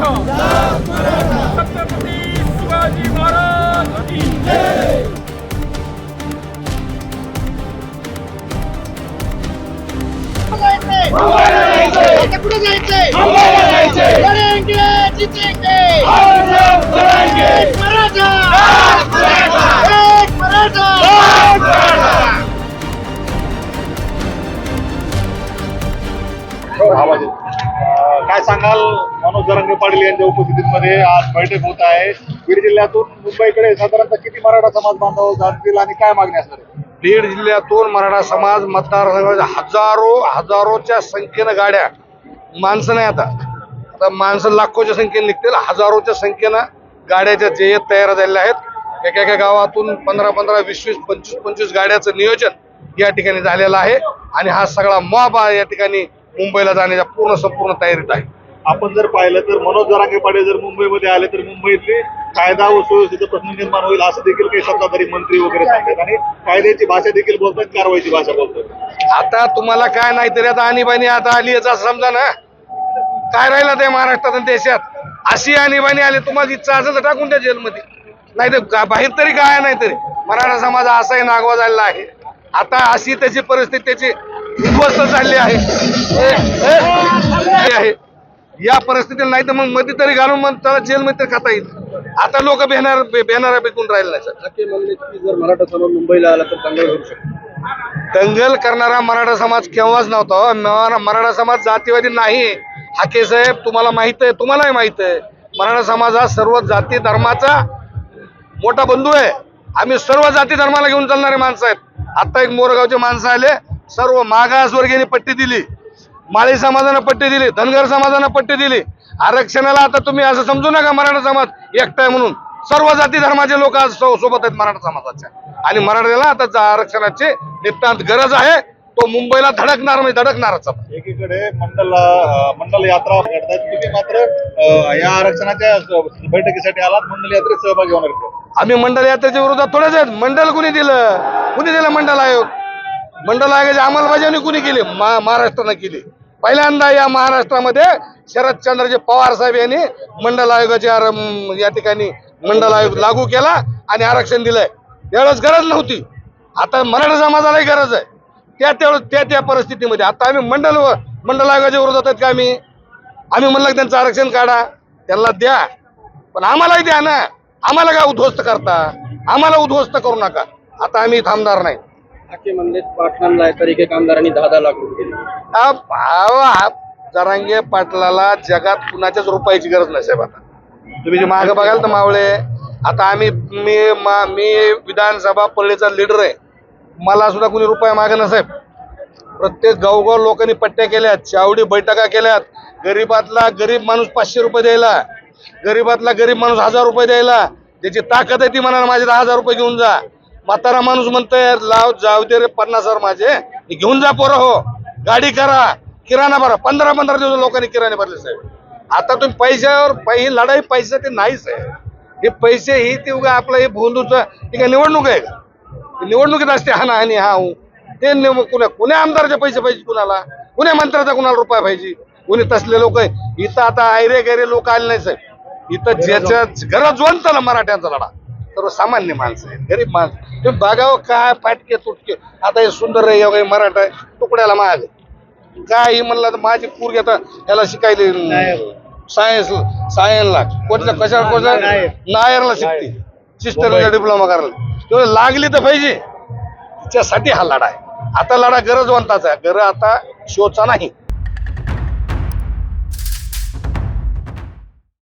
मराठा छत्रपती शिवाजी महाराज की आता कुठे जायचंय लढेंगे जितेंगे एक मराठा एक मराठा आवाज येतो. अं, काय सांगाल? मनोज जरंगे पाटील यांच्या उपस्थितीमध्ये आज बैठक होत आहे. बीड जिल्ह्यातून मुंबईकडे साधारणतः किती मराठा समाज बांधव जातील आणि काय मागणी असणार बीड जिल्ह्यातून मराठा समाज मतदारसंघाच्या हजारो हजारोच्या संख्येनं गाड्या माणसं नाही आता. आता माणसं लाखोच्या संख्येने निघतील हजारोच्या संख्येनं गाड्याच्या जे तयार झालेल्या आहेत. एका एका गावातून पंधरा पंधरा वीस वीस पंचवीस पंचवीस गाड्याचं नियोजन या ठिकाणी झालेलं आहे. आणि हा सगळा मॉब या ठिकाणी मुंबईला जाण्याच्या पूर्ण संपूर्ण तयारीत आहे. आपण जर पाहिलं तर मनोज जरांगे पाटील जर मुंबईमध्ये आले तर मुंबईतले कायदा व सुव्यवस्थेचा प्रश्न निर्माण होईल असं देखील काही सत्ताधारी मंत्री वगैरे सांगतात. आणि कायद्याची भाषा देखील बोलतात कारवाईची भाषा बोलतात. आता तुम्हाला काय नाही तरी आता आणीबाणी आता आली याचा समजा ना. काय राहिलं ते महाराष्ट्रात आणि देशात? अशी आणीबाणी आली तुम्हाला इच्छा असेल तर टाकून द्या जेलमध्ये. नाही तर बाहेर तरी काय नाही तरी. मराठा समाज असाही नागवा झालेला आहे. आता अशी त्याची परिस्थिती त्याची उद्ध्वस्त झाली आहे. आहे. या परिस्थितीत नाही तर मग मध्ये तरी घालून मग त्याला जेलमध्ये तरी खाता येईल. आता लोक बेणार बेनारा बेकून राहिले नाही सर. जर मराठा समाज मुंबईला आला तर चांगलं करू शकतो. दंगल करणारा मराठा समाज केव्हाच नव्हता हो. मरा- मराठा समाज जातीवादी नाही. हाके साहेब तुम्हाला माहीत आहे तुम्हालाही माहीत आहे. मराठा समाज हा सर्व जाती धर्माचा मोठा बंधू आहे. आम्ही सर्व जाती धर्माला घेऊन चालणारे माणसं आहेत. आता एक मोरगावचे माणसं आले सर्व मागासवर्गीयांनी पट्टी दिली. माळी समाजानं पट्टी दिली धनगर समाजानं पट्टी दिली. आरक्षणाला आता तुम्ही असं समजू नका मराठा समाज एकटा आहे म्हणून. सर्व जाती धर्माचे लोक आज सोबत आहेत मराठा समाजाच्या. आणि मराठ्याला आता आरक्षणाची नितांत गरज आहे. तो मुंबईला धडकणार म्हणजे धडकणारच. एकीकडे मंडल मंडल यात्रा करतात तुम्ही मात्र या आरक्षणाच्या बैठकीसाठी आलात. मंडल यात्रेत सहभागी होणार? आम्ही मंडल यात्रेच्या विरोधात थोडेच आहेत. मंडल कुणी दिलं? कुणी दिलं मंडल आयोग? मंडल आयोगाची अंमलबजावणी कुणी केली? मा- महाराष्ट्रानं केली. पहिल्यांदा या महाराष्ट्रामध्ये शरदचंद्रजी पवार साहेब यांनी मंडल आयोगाच्या या ठिकाणी मंडल आयोग लागू केला आणि आरक्षण दिलंय. त्यावेळेस गरज नव्हती. आता मराठा समाजालाही गरज आहे. त्या त्यावेळेस त्या त्या परिस्थितीमध्ये आता आम्ही मंडल मंडल आयोगाच्या विरोधात आहेत का आम्ही? आम्ही म्हणलं की त्यांचं आरक्षण काढा. त्यांना द्या. पण आम्हालाही द्या ना. आम्हाला काय उद्ध्वस्त करता? आम्हाला उद्ध्वस्त करू नका. आता आम्ही थांबणार नाही. आखे म्हणले पाटलांना तर एकेक आमदारांनी दहा दहा लाख रुपये दिले. जरांगे पाटलाला जगात कुणाच्याच रुपयाची गरज नाही साहेब आता. तुम्ही जे मागं बघाल तर मावळे आता आम्ही मी मा- मी विधानसभा पल्लीचा लीडर आहे. मला सुद्धा कुणी रुपया मागे ना साहेब. प्रत्येक गावगाव लोकांनी पट्ट्या केल्यात चावडी बैठका केल्यात. गरीबातला गरीब माणूस पाचशे रुपये द्यायला गरीबातला गरीब माणूस हजार रुपये द्यायला. ज्याची ताकद आहे ती म्हणाला माझे दहा हजार रुपये घेऊन जा. म्हातारा माणूस म्हणतोय लाव जाऊ दे रे पन्नास हजार माझे. घेऊन जा पोरं हो. गाडी करा. किराणा भरा. पंधरा पंधरा दिवस लोकांनी किराणे भरले साहेब. आता तुम्ही पैशावर ही लढाई पैसा ते नाहीच आहे हे पैसे ही ते उगा आपलं हे भोंदूचं ही काय निवडणूक आहे का? निवडणुकीत असते हा ना हा हू ते कुण्या कुणा कुण्या आमदाराचे पैसे पाहिजे कुणाला? कुण्या मंत्र्याचा कुणाला रुपया पाहिजे? कुणी तसले लोक इथं आता आयरे गैरे लोक आले नाही साहेब. इथं ज्याच्या गरजवंत ना मराठ्यांचा लढा. सर्व सामान्य माणसं आहेत गरीब माणसं तुम्ही बघावं काय फाटके तुटके. आता हे सुंदर आहे हे मराठा आहे तुकड्याला माग. काय ही म्हणलं तर माझी पूर घेता याला शिकायले सायन्स सायन्सला. कोणत्या कशा कोणत्या नायरला शिकते. सिस्टरला डिप्लोमा करायला. तेवढं लागली तर पाहिजे. तिच्यासाठी हा लढा आहे. आता लढा गरजवंताचा आहे. गरज आता शोचा नाही.